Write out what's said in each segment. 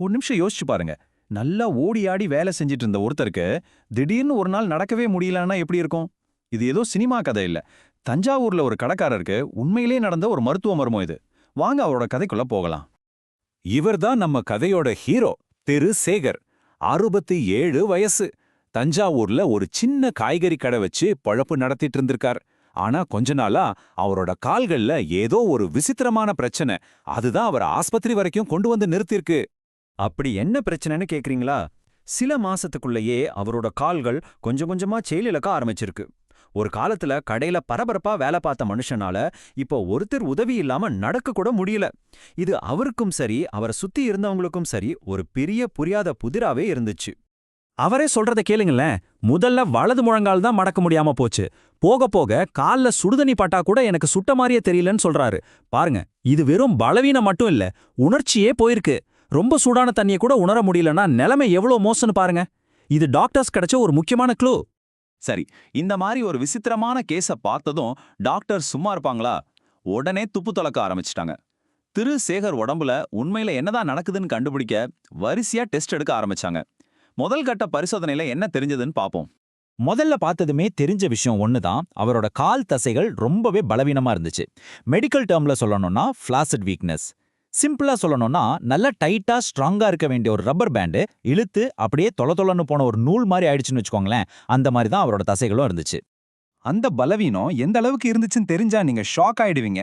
ஒரு நிமிஷம் யோசிச்சு பாருங்க. நல்லா ஓடி ஆடி வேலை செஞ்சுட்டு இருந்த ஒருத்தருக்கு திடீர்னு ஒரு நாள் நடக்கவே முடியலன்னா எப்படி இருக்கும்? இது ஏதோ சினிமா கதை இல்ல. தஞ்சாவூர்ல ஒரு கடைக்காரருக்கு உண்மையிலே நடந்த ஒரு மருத்துவ மர்மம் இது. வாங்க அவரோட கதைக்குள்ள போகலாம். இவர்தான் நம்ம கதையோட ஹீரோ திரு. சேகர். அறுபத்தி ஏழு வயசு. தஞ்சாவூர்ல ஒரு சின்ன காய்கறி கடை வச்சு பழப்பு நடத்திட்டு இருந்திருக்கார் ஆனா கொஞ்ச நாளா அவரோட கால்கள்ல ஏதோ ஒரு விசித்திரமான பிரச்சனை. அதுதான் அவர் ஆஸ்பத்திரி வரைக்கும் கொண்டு வந்து நிறுத்திருக்கு அப்படி என்ன பிரச்சனைன்னு கேக்குறீங்களா? சில மாசத்துக்குள்ளேயே அவரோட கால்கள் கொஞ்சம் கொஞ்சமா செயலிழக்க ஆரம்பிச்சிருக்கு. ஒரு காலத்துல கடையில பரபரப்பா வேலை பார்த்த மனுஷனால இப்போ ஒருத்தர் உதவி இல்லாம நடக்க கூட முடியல. இது அவருக்கும் சரி அவரை சுத்தி இருந்தவங்களுக்கும் சரி ஒரு பெரிய புரியாத புதிராவே இருந்துச்சு. அவரே சொல்றத கேளுங்களேன். முதல்ல வலது முழங்கால் தான் மடக்க முடியாம போச்சு. போக போக கால்ல சுடுதண்ணி பட்டா கூட எனக்கு சுட்ட மாதிரியே தெரியலன்னு சொல்றாரு. பாருங்க இது வெறும் பலவீனம் மட்டும் இல்ல உணர்ச்சியே போயிருக்கு. ரொம்ப சூடான தண்ணியை கூட உணர முடியலன்னா நிலைமை எவ்வளவு மோசம்னு பாருங்க. இது டாக்டர்ஸ் கிடைச்ச ஒரு முக்கியமான க்ளூ சரி இந்த மாதிரி ஒரு விசித்திரமான கேஸ பார்த்ததும் டாக்டர் சும்மா இருப்பாங்களா? உடனே துப்பு துலக்க ஆரம்பிச்சிட்டாங்க. திரு சேகர் உடம்புல உண்மையில என்னதான் நடக்குதுன்னு கண்டுபிடிக்க வரிசையா டெஸ்ட் எடுக்க ஆரம்பிச்சாங்க. முதல் கட்ட பரிசோதனையில என்ன தெரிஞ்சதுன்னு பாப்போம். முதல்ல பார்த்ததுமே தெரிஞ்ச விஷயம் ஒண்ணுதான். அவரோட கால் தசைகள் ரொம்பவே பலவீனமா இருந்துச்சு. மெடிக்கல் டேர்ம்ல சொல்லணும்னா ஃபிளாசிட் வீக்னஸ் சிம்பிளா சொல்லணும்னா நல்ல டைட்டா ஸ்ட்ராங்கா இருக்க வேண்டிய ஒரு ரப்பர் பேண்டு இழுத்து அப்படியே தொல தொலன்னு போன ஒரு நூல் மாதிரி ஆயிடுச்சுன்னு வச்சுக்கோங்களேன் அந்த மாதிரி தான் அவரோட தசைகளும் இருந்துச்சு. அந்த பலவீனம் எந்த அளவுக்கு இருந்துச்சுன்னு தெரிஞ்சா நீங்க ஷாக் ஆயிடுவீங்க.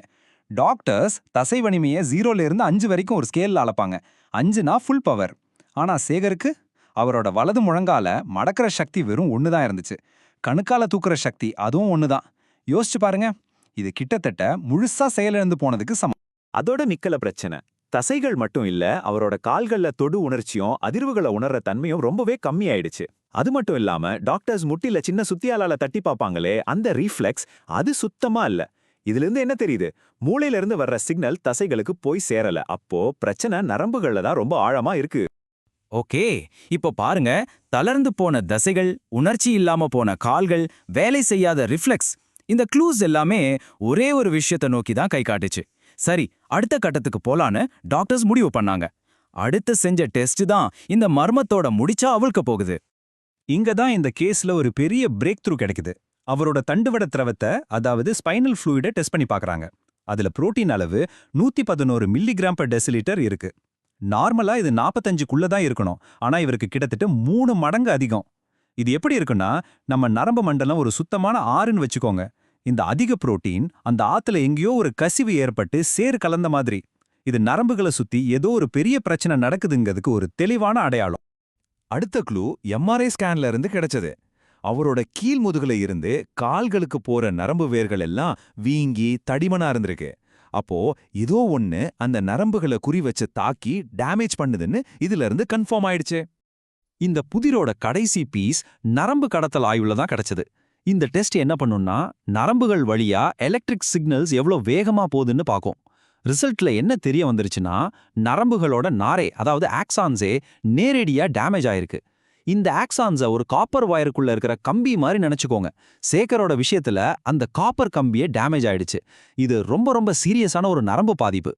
டாக்டர்ஸ் தசை வலிமையை ஜீரோல இருந்து அஞ்சு வரைக்கும் ஒரு ஸ்கேல்ல அளப்பாங்க. அஞ்சுனா ஃபுல் பவர் ஆனா சேகருக்கு அவரோட வலது முழங்கால மடக்கிற சக்தி வெறும் ஒன்று தான் இருந்துச்சு. கணுக்கால தூக்குற சக்தி அதுவும் ஒன்று தான் யோசிச்சு பாருங்க இது கிட்டத்தட்ட முழுசா செயலிழந்து போனதுக்கு சமம். அதோட நிக்கல பிரச்சனை. தசைகள் மட்டும் இல்ல அவரோட கால்கள்ல தொடு உணர்ச்சியும் அதிர்வுகளை உணர்ற தன்மையும் ரொம்பவே கம்மியாயிடுச்சு. அது மட்டும் இல்லாம டாக்டர்ஸ் முட்டில சின்ன சுத்தியாலால தட்டி பார்ப்பாங்களே அந்த ரீஃப்ளெக்ஸ் அது சுத்தமா இல்ல. இதுல இருந்து என்ன தெரியுது? மூளையில இருந்து வர்ற சிக்னல் தசைகளுக்கு போய் சேரல. அப்போ பிரச்சனை நரம்புகள்ல தான் ரொம்ப ஆழமா இருக்கு. ஓகே இப்போ பாருங்க. தளர்ந்து போன தசைகள் உணர்ச்சி இல்லாம போன கால்கள் வேலை செய்யாத ரிஃப்ளெக்ஸ் இந்த க்ளூஸ் எல்லாமே ஒரே ஒரு விஷயத்தை நோக்கி தான் கை காட்டுச்சு. சரி அடுத்த கட்டத்துக்கு போலான்னு டாக்டர்ஸ் முடிவு பண்ணாங்க. அடுத்து செஞ்ச டெஸ்ட் தான் இந்த மர்மத்தோட முடிச்சா அவிழ்க்க போகுது. இங்க தான் இந்த கேஸ்ல ஒரு பெரிய பிரேக் த்ரூ கிடைக்குது. அவரோட தண்டுவட திரவத்தை அதாவது ஸ்பைனல் ஃப்ளூயிட டெஸ்ட் பண்ணி பார்க்குறாங்க அதுல புரோட்டீன் அளவு நூத்தி பதினோரு மில்லிகிராம் பர் டெசிலிட்டர் இருக்கு. நார்மலா இது நாற்பத்தஞ்சுக்குள்ள தான் இருக்கணும். ஆனா இவருக்கு கிட்டத்தட்ட மூணு மடங்கு அதிகம். இது எப்படி இருக்குன்னா நம்ம நரம்பு மண்டலம் ஒரு சுத்தமான ஆறுன்னு வச்சுக்கோங்க. இந்த அதிக புரோட்டீன் அந்த ஆத்துல எங்கேயோ ஒரு கசிவு ஏற்பட்டு சேறு கலந்த மாதிரி. இது நரம்புகளை சுத்தி ஏதோ ஒரு பெரிய பிரச்சனை நடக்குதுங்கிறதுக்கு ஒரு தெளிவான அடையாளம். அடுத்த க்ளூ எம்ஆர்ஐ ஸ்கேன்ல இருந்து கிடைச்சது. அவரோட கீழ் முதுகுல இருந்து கால்களுக்கு போற நரம்பு வேர்கள் எல்லாம் வீங்கி தடிமனா இருந்திருக்கு. அப்போ இதோ ஒண்ணு அந்த நரம்புகளை குறி வச்சு தாக்கி டேமேஜ் பண்ணுதுன்னு இதுல இருந்து கன்ஃபார்ம் ஆயிடுச்சு. இந்த புதிரோட கடைசி பீஸ் நரம்பு கடத்தல் ஆய்வுல தான் கிடைச்சது. இந்த டெஸ்ட் என்ன பண்ணும்னா நரம்புகள் வழியா எலக்ட்ரிக் சிக்னல்ஸ் எவ்வளோ வேகமா போகுதுன்னு பார்க்கும். ரிசல்ட்ல என்ன தெரிய வந்துருச்சுன்னா நரம்புகளோட நாரே அதாவது ஆக்சான்ஸே நேரடியா டேமேஜ் ஆயிருக்கு. இந்த ஆக்சான்ஸை ஒரு காப்பர் வயருக்குள்ள இருக்கிற கம்பி மாதிரி நினைச்சுக்கோங்க. சேகரோட விஷயத்துல அந்த காப்பர் கம்பியே டேமேஜ் ஆயிடுச்சு. இது ரொம்ப ரொம்ப சீரியஸான ஒரு நரம்பு பாதிப்பு.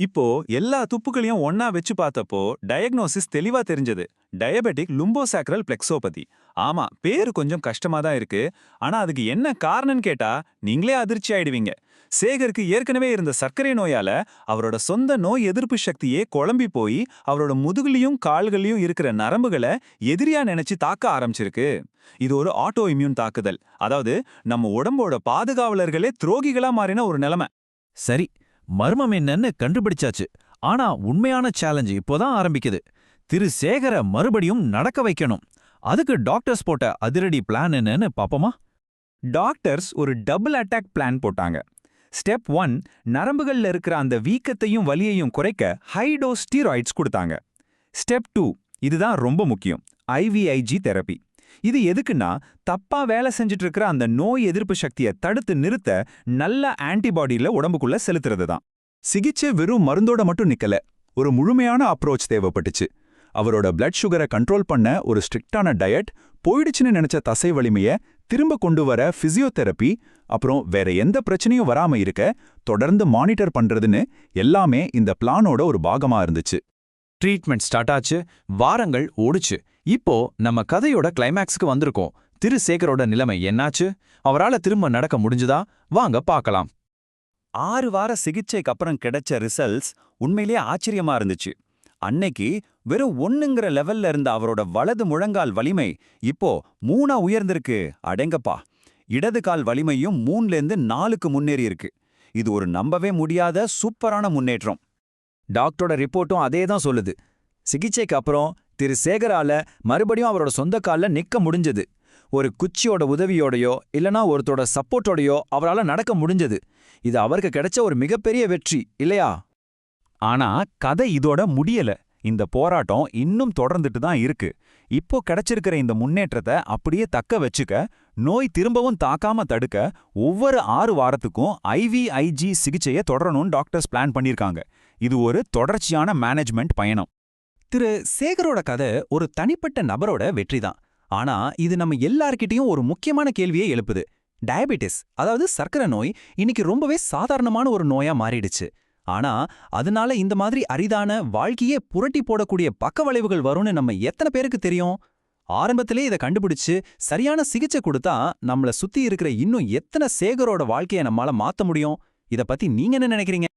இப்போ எல்லா துப்புகளையும் ஒன்னா வச்சு பார்த்தப்போ டயக்னோசிஸ் தெளிவா தெரிஞ்சது. டயபெட்டிக் லும்போசாக்ரல் பிளெக்ஸோபதி ஆமா பேரு கொஞ்சம் கஷ்டமா தான் இருக்கு. ஆனா அதுக்கு என்ன காரணம்னு கேட்டா நீங்களே அதிர்ச்சி ஆயிடுவீங்க. சேகருக்கு ஏற்கனவே இருந்த சர்க்கரை நோயால அவரோட சொந்த நோய் எதிர்ப்பு சக்தியே குழம்பி போய் அவரோட முதுகுலையும் கால்களையும் இருக்கிற நரம்புகளை எதிரியா நினைச்சு தாக்க ஆரம்பிச்சிருக்கு. இது ஒரு ஆட்டோ இம்யூன் தாக்குதல். அதாவது நம்ம உடம்போட பாதுகாவலர்களே துரோகிகளா மாறின ஒரு நிலைமை. சரி மர்மம் என்னன்னு கண்டுபிடிச்சாச்சு. ஆனா உண்மையான சேலஞ்சு இப்போதான் ஆரம்பிக்குது. திரு சேகர மறுபடியும் நடக்க வைக்கணும். அதுக்கு டாக்டர்ஸ் போட்ட அதிரடி பிளான் என்னன்னு பாப்போமா? டாக்டர்ஸ் ஒரு டபுள் அட்டாக் பிளான் போட்டாங்க. ஸ்டெப் ஒன் நரம்புகள்ல இருக்கிற அந்த வீக்கத்தையும் வலியையும் குறைக்க ஹை டோஸ் ஸ்டீராய்ட்ஸ் கொடுத்தாங்க. ஸ்டெப் டூ இதுதான் ரொம்ப முக்கியம் ஐவிஐஜி தெரப்பி இது எதுக்குன்னா தப்பா வேலை செஞ்சுட்டு இருக்கிற அந்த நோய் எதிர்ப்பு சக்தியை தடுத்து நிறுத்த நல்ல ஆன்டிபாடியில உடம்புக்குள்ள செலுத்துறது தான் சிகிச்சை வெறும் மருந்தோட மட்டும் நிக்கல ஒரு முழுமையான அப்ரோச் தேவைப்பட்டுச்சு. அவரோட பிளட் சுகரை கண்ட்ரோல் பண்ண ஒரு ஸ்ட்ரிக்டான டயட் போயிடுச்சுன்னு நினைச்ச தசை வலிமைய திரும்ப கொண்டு வர பிசியோதெரப்பி அப்புறம் வேற எந்த பிரச்சனையும் வராம இருக்க தொடர்ந்து மானிட்டர் பண்றதுன்னு எல்லாமே இந்த பிளானோட ஒரு பாகமா இருந்துச்சு. ட்ரீட்மெண்ட் ஸ்டார்ட் ஆச்சு வாரங்கள் ஓடுச்சு. இப்போ நம்ம கதையோட கிளைமேக்ஸுக்கு வந்திருக்கோம். திரு சேகரோட நிலைமை என்னாச்சு? அவரால திரும்ப நடக்க முடிஞ்சுதா? வாங்க பார்க்கலாம். ஆறு வார சிகிச்சைக்கு அப்புறம் கிடைச்ச ரிசல்ட்ஸ் உண்மையிலேயே ஆச்சரியமா இருந்துச்சு. அன்னைக்கு வெறும் ஒன்னுங்கிற லெவல்ல இருந்த அவரோட வலது முழங்கால் வலிமை இப்போ மூணா உயர்ந்திருக்கு. அடேங்கப்பா. இடது கால் வலிமையும் மூணுலேருந்து நாலுக்கு முன்னேறி இருக்கு. இது ஒரு நம்பவே முடியாத சூப்பரான முன்னேற்றம். டாக்டரோட ரிப்போர்ட்டும் அதே தான் சொல்லுது. சிகிச்சைக்கு அப்புறம் திரு சேகரால மறுபடியும் அவரோட சொந்த கால்ல நிக்க முடிஞ்சது. ஒரு குச்சியோட உதவியோடையோ இல்லனா ஒருத்தரோட சப்போர்ட்டோடையோ அவரால நடக்க முடிஞ்சது. இது அவருக்கு கிடைச்ச ஒரு மிகப்பெரிய வெற்றி இல்லையா? ஆனா கதை இதோட முடியல. இந்த போராட்டம் இன்னும் தொடர்ந்துட்டு தான் இருக்கு. இப்போ கிடைச்சிருக்கிற இந்த முன்னேற்றத்தை அப்படியே தக்க வச்சுக்க நோய் திரும்பவும் தாக்காம தடுக்க ஒவ்வொரு ஆறு வாரத்துக்கும் ஐவிஐஜி சிகிச்சையை தொடரணும்னு டாக்டர்ஸ் பிளான் பண்ணிருக்காங்க. இது ஒரு தொடர்ச்சியான மேனேஜ்மெண்ட் பயணம். திரு சேகரோட கதை ஒரு தனிப்பட்ட நபரோட வெற்றி தான் ஆனா இது நம்ம எல்லார்கிட்டயும் ஒரு முக்கியமான கேள்வியை எழுப்புது. டயபெட்டிஸ் அதாவது சர்க்கரை நோய் இன்னைக்கு ரொம்பவே சாதாரணமான ஒரு நோயா மாறிடுச்சு. ஆனா அதனால இந்த மாதிரி அரிதான வாழ்க்கையே புரட்டி போடக்கூடிய பக்கவளைவுகள் வரும்னு நம்ம எத்தனை பேருக்கு தெரியும்? ஆரம்பத்திலே இதை கண்டுபிடிச்சு சரியான சிகிச்சை கொடுத்தா நம்மள சுத்தி இருக்கிற இன்னும் எத்தனை சேகரோட வாழ்க்கையை நம்மால மாத்த முடியும்? இத பத்தி நீங்க என்ன நினைக்கிறீங்க?